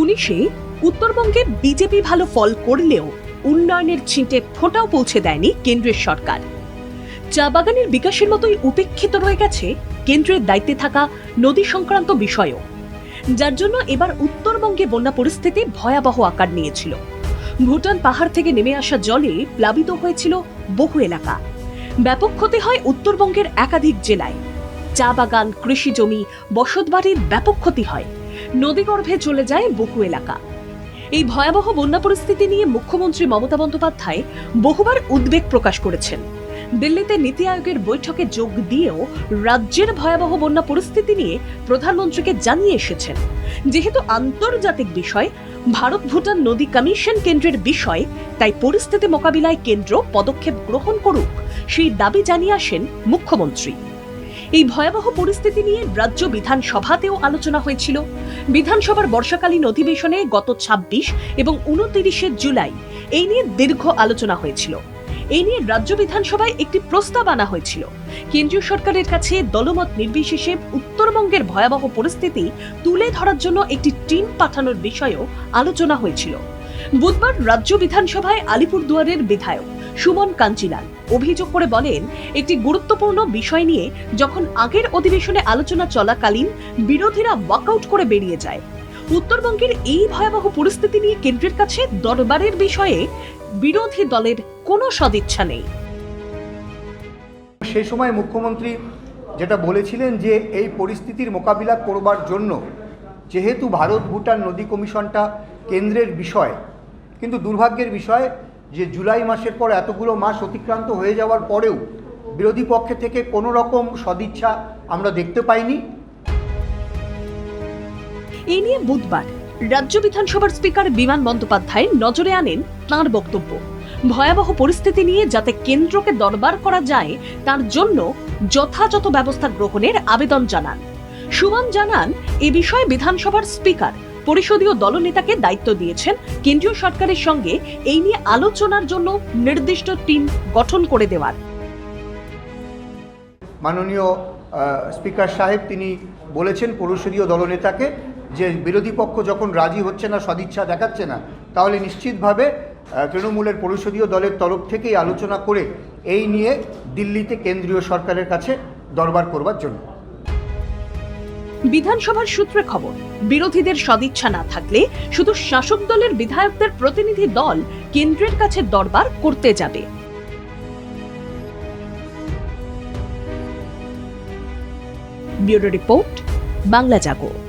উনিশে উত্তরবঙ্গে বিজেপি ভালো ফল করলেও উন্নয়নের ছিটে ফোঁটাও পৌঁছে দেয়নি কেন্দ্রের সরকার। চা বাগানের বিকাশের মতোই উপেক্ষিত রয়ে গেছে কেন্দ্রের দায়িত্বে থাকা নদী সংক্রান্ত বিষয়ও। যার জন্য এবার উত্তরবঙ্গে বন্যা পরিস্থিতি ভয়াবহ আকার নিয়েছিল। ভুটান পাহাড় থেকে নেমে আসা জলে প্লাবিত হয়েছিল বহু এলাকা। ব্যাপক ক্ষতি হয় উত্তরবঙ্গের একাধিক জেলায়। চা বাগান, কৃষি জমি, বসতবাড়ির ব্যাপক ক্ষতি হয়। নদীগর্ভে চলে যায় বহু এলাকা। এই ভয়াবহ বন্যা পরিস্থিতি নিয়ে মুখ্যমন্ত্রী মমতা বন্দ্যোপাধ্যায় বহুবার উদ্বেগ প্রকাশ করেছেন। দিল্লিতে নীতি আয়োগের বৈঠকে যোগ দিয়েও রাজ্যের ভয়াবহ বন্যা পরিস্থিতি নিয়ে প্রধানমন্ত্রীকে জানিয়ে এসেছেন। যেহেতু আন্তর্জাতিক বিষয়, ভারত ভুটান নদী কমিশন কেন্দ্রের বিষয়, তাই পরিস্থিতি মোকাবিলায় কেন্দ্র পদক্ষেপ গ্রহণ করুক, সেই দাবি জানিয়ে আসেন মুখ্যমন্ত্রী। এই ভয়াবহ পরিস্থিতি নিয়ে রাজ্য বিধানসভাতেও আলোচনা হয়েছিল। বিধানসভার বর্ষাকালীন অধিবেশনে গত ২৬ এবং উনতিরিশে জুলাই এই নিয়ে দীর্ঘ আলোচনা হয়েছিল। এই নিয়ে রাজ্য বিধানসভায় একটি প্রস্তাব আনা হয়েছিল। কেন্দ্রীয় সরকারের কাছে দলমত নির্বিশেষে উত্তরবঙ্গের ভয়াবহ পরিস্থিতি তুলে ধরার জন্য একটি টিম পাঠানোর বিষয়েও আলোচনা হয়েছিল। বুধবার রাজ্য বিধানসভায় আলিপুরদুয়ারের বিধায়ক সুমন কাঞ্চিলাল। অভিযোগ করে বলেন, একটি গুরুত্বপূর্ণ বিষয় নিয়ে যখন আগের অধিবেশনে আলোচনা চলাকালীন বিরোধীরা ওয়াকআউট করে বেরিয়ে যায়। উত্তরবঙ্গের এই ভয়াবহ পরিস্থিতি নিয়ে কেন্দ্রের কাছে দরবারের বিষয়ে বিরোধী দলের কোনো সদিচ্ছা নেই। সেই সময় মুখ্যমন্ত্রী যেটা বলেছিলেন যে এই পরিস্থিতির মোকাবিলা করবার জন্য যেহেতু ভারত ভুটান নদী কমিশনটা কেন্দ্রের বিষয়, কিন্তু দুর্ভাগ্যের বিষয় যে জুলাই মাসের পর এতগুলো মাস অতিক্রান্ত হয়ে যাওয়ার পরেও বিরোধী পক্ষে থেকে কোনো রকম সদিচ্ছা আমরা দেখতে পাইনি। এই নিয়ে বুধবার রাজ্য বিধানসভার স্পিকার বিমান বন্দ্যোপাধ্যায় নজরে আনেন তাঁর বক্তব্য। ভয়াবহ পরিস্থিতি নিয়ে যাতে কেন্দ্রকে দরবার করা যায়, তার জন্য যথাযথ ব্যবস্থা গ্রহণের আবেদন জানান। সুমন জানান, এ বিষয়ে বিধানসভার স্পিকার পরিষদীয় দলনেতাকে দায়িত্ব দিয়েছেন কেন্দ্রীয় সরকারের সঙ্গে এই নিয়ে আলোচনার জন্য নির্দিষ্ট টিম গঠন করে দেওয়ার। মাননীয় স্পিকার সাহেব তিনি বলেছেন পরিষদীয় দলনেতাকে যে বিরোধী পক্ষ যখন রাজি হচ্ছে না, সদিচ্ছা দেখাচ্ছে না, তাহলে নিশ্চিতভাবে তৃণমূলের পরিষদীয় দলের তরফ থেকেই আলোচনা করে এই নিয়ে দিল্লিতে কেন্দ্রীয় সরকারের কাছে দরবার করবার জন্য। বিধানসভার সূত্রে খবর, বিরোধীদের সদিচ্ছা না থাকলে শুধু শাসক দলের বিধায়কদের প্রতিনিধি দল কেন্দ্রের কাছে দরবার করতে যাবে। Bureau report, Bangla Jago.